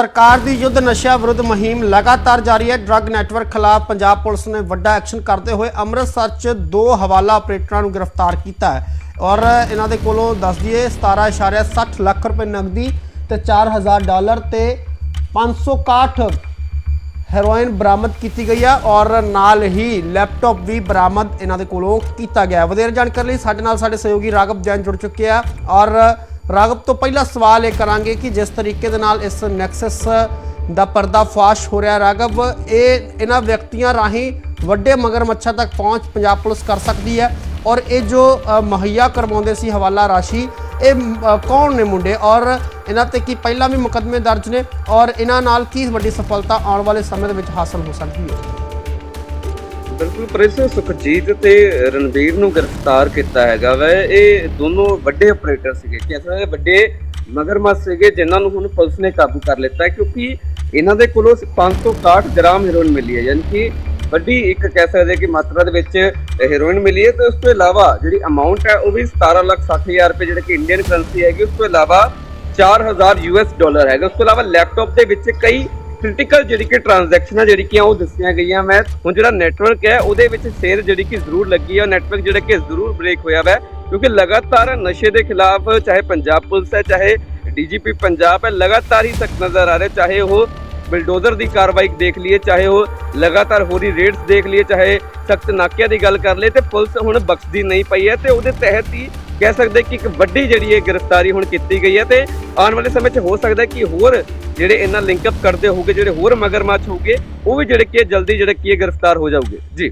ਸਰਕਾਰ ਦੀ ਯੁੱਧ ਨਸ਼ਾ ਵਿਰੁੱਧ ਮੁਹਿੰਮ ਲਗਾਤਾਰ ਜਾਰੀ ਹੈ। ਡਰੱਗ ਨੈਟਵਰਕ ਖਿਲਾਫ ਪੰਜਾਬ ਪੁਲਿਸ ਨੇ ਵੱਡਾ ਐਕਸ਼ਨ ਕਰਦੇ ਹੋਏ ਅੰਮ੍ਰਿਤਸਰ 'ਚ ਦੋ ਹਵਾਲਾ ਆਪਰੇਟਰਾਂ ਨੂੰ ਗ੍ਰਿਫਤਾਰ ਕੀਤਾ ਹੈ। ਔਰ ਇਹਨਾਂ ਦੇ ਕੋਲੋਂ ਦੱਸ ਦਈਏ 17.60 ਲੱਖ ਰੁਪਏ ਨਕਦੀ ਤੇ 4000 ਡਾਲਰ ਤੇ 561 ਹੈਰੋਇਨ ਬਰਾਮਦ ਕੀਤੀ ਗਈ ਹੈ ਔਰ ਨਾਲ ਹੀ ਲੈਪਟਾਪ ਵੀ ਬਰਾਮਦ ਇਹਨਾਂ ਦੇ ਕੋਲੋਂ ਕੀਤਾ ਗਿਆ ਵਧੇਰੇ ਜਾਣਕਾਰੀ ਲਈ ਸਾਡੇ ਨਾਲ ਸਾਡੇ ਸਹਿਯੋਗੀ ਰਾਘਵ ਜੈਨ ਜੁੜ ਚੁੱਕੇ ਆ ਔਰ ਰਾਘਵ ਤੋਂ ਪਹਿਲਾ ਸਵਾਲ ਇਹ ਕਰਾਂਗੇ ਕਿ ਜਿਸ ਤਰੀਕੇ ਦੇ ਨਾਲ ਇਸ ਨੈਕਸਸ ਦਾ ਪਰਦਾਫਾਸ਼ ਹੋ ਰਿਹਾ ਰਾਘਵ ਇਹ ਇਹਨਾਂ ਵਿਅਕਤੀਆਂ ਰਾਹੀਂ ਵੱਡੇ ਮਗਰਮੱਛਾਂ ਤੱਕ ਪਹੁੰਚ ਪੰਜਾਬ ਪੁਲਿਸ ਕਰ ਸਕਦੀ ਹੈ ਔਰ ਇਹ ਜੋ ਅ, ਮੁਹੱਈਆ ਕਰਵਾਉਂਦੇ ਸੀ ਹਵਾਲਾ ਰਾਸ਼ੀ ਇਹ ਕੌਣ ਨੇ ਮੁੰਡੇ ਔਰ ਇਹਨਾਂ ਤੇ ਕੀ ਪਹਿਲਾਂ ਵੀ ਮੁਕੱਦਮੇ ਦਰਜ ਨੇ ਔਰ ਇਹਨਾਂ ਨਾਲ ਕੀ ਵੱਡੀ ਸਫਲਤਾ ਆਉਣ ਵਾਲੇ ਸਮੇਂ ਦੇ ਵਿੱਚ ਹਾਸਲ ਹੋ ਸਕਦੀ ਹੈ? ਬਿਲਕੁਲ ਪ੍ਰਿੰਸ ਸੁਖਜੀਤ ਤੇ ਰਣਵੀਰ ਨੂੰ ਗ੍ਰਿਫਤਾਰ ਕੀਤਾ ਹੈਗਾ ਵੈ। ਇਹ ਦੋਨੋਂ ਵੱਡੇ ਆਪਰੇਟਰ ਸੀਗੇ। ਕਿਉਂਕਿ ਵੱਡੇ ਮਗਰਮੱਛ ਸੀਗੇ ਜਿਨ੍ਹਾਂ ਨੂੰ ਹੁਣ ਪੁਲਿਸ ਨੇ ਕਾਬੂ ਕਰ ਲਿੱਤਾ ਕਿਉਂਕਿ ਇਹਨਾਂ ਦੇ ਕੋਲੋਂ 561 ਗ੍ਰਾਮ ਹੈਰੋਇਨ ਮਿਲੀ ਹੈ। ਯਾਨੀ ਕਿ ਵੱਡੀ ਇੱਕ ਕਹਿ ਸਕਦੇ ਕਿ ਮਾਤਰਾ ਦੇ ਵਿੱਚ ਹੈਰੋਇਨ ਮਿਲੀ ਹੈ ਤੇ ਉਸ ਤੋਂ ਇਲਾਵਾ ਜਿਹੜੀ ਅਮਾਉਂਟ ਹੈ ਉਹ ਵੀ 17 ਲੱਖ 60 ਹਜ਼ਾਰ ਰੁਪਏ ਜਿਹੜੇ ਕਿ ਇੰਡੀਅਨ ਕਰੰਸੀ ਹੈਗੀ, ਉਸ ਤੋਂ ਇਲਾਵਾ 4000 ਯੂਐਸ ਡਾਲਰ ਹੈਗਾ। ਉਸ ਤੋਂ ਇਲਾਵਾ ਲੈਪਟਾਪ ਦੇ ਵਿੱਚ ਕਈ ਕ੍ਰਿਟੀਕਲ ਜਿਹੜੀ ਕਿ ਟ੍ਰਾਂਜੈਕਸ਼ਨਾਂ ਜਿਹੜੀ ਕਿ ਉਹ ਦੱਸੀਆਂ ਗਈਆਂ ਮੈਂ ਹੁਣ ਜਿਹੜਾ ਨੈਟਵਰਕ ਹੈ, ਉਹਦੇ ਵਿੱਚ ਸੇਰ ਜਿਹੜੀ ਕਿ ਜ਼ਰੂਰ ਲੱਗੀ ਹੈ ਨੈਟਵਰਕ ਜਿਹੜਾ ਕਿ ਜ਼ਰੂਰ ਬ੍ਰੇਕ ਹੋਇਆ ਵਾ, ਕਿਉਂਕਿ ਲਗਾਤਾਰ ਨਸ਼ੇ ਦੇ ਖਿਲਾਫ ਚਾਹੇ ਪੰਜਾਬ ਪੁਲਿਸ ਹੈ, ਚਾਹੇ ਡੀਜੀਪੀ ਪੰਜਾਬ ਹੈ, ਲਗਾਤਾਰ ਹੀ ਸਖਤ ਨਜ਼ਰ ਆ ਰਹੇ। ਚਾਹੇ ਉਹ ਬਿਲਡੋਜ਼ਰ ਦੀ ਕਾਰਵਾਈ ਦੇਖ ਲਈਏ, ਚਾਹੇ ਉਹ ਲਗਾਤਾਰ ਹੋ ਰਹੀ ਰੇਡਸ ਦੇਖ ਲਈਏ, ਚਾਹੇ ਸਖਤ ਨਾਕਿਆਂ ਦੀ ਗੱਲ ਕਰ ਲਈਏ, ਤੇ ਪੁਲਿਸ ਹੁਣ ਬਖਸ਼ਦੀ ਨਹੀਂ ਪਈ ਹੈ, ਤੇ ਉਹਦੇ ਤਹਿਤ ਹੀ ਕਹਿ ਸਕਦੇ ਕਿ ਇੱਕ ਵੱਡੀ ਜਿਹੜੀ ਹੈ ਗ੍ਰਿਫਤਾਰੀ ਹੁਣ ਕੀਤੀ ਗਈ ਹੈ ਤੇ ਆਉਣ ਵਾਲੇ ਸਮੇਂ 'ਚ ਹੋ ਸਕਦਾ ਕਿ ਹੋਰ ਜਿਹੜੇ ਇਹਨਾਂ ਲਿੰਕ ਅਪ ਕਰਦੇ ਹੋਗੇ ਜਿਹੜੇ ਹੋਰ ਮਗਰਮੱਛ ਹੋਗੇ ਉਹ ਵੀ ਜਿਹੜੇ ਕੀ ਜਲਦੀ ਜਿਹੜੇ ਕੀ ਗ੍ਰਿਫਤਾਰ ਹੋ ਜਾਊਗੇ। ਜੀ।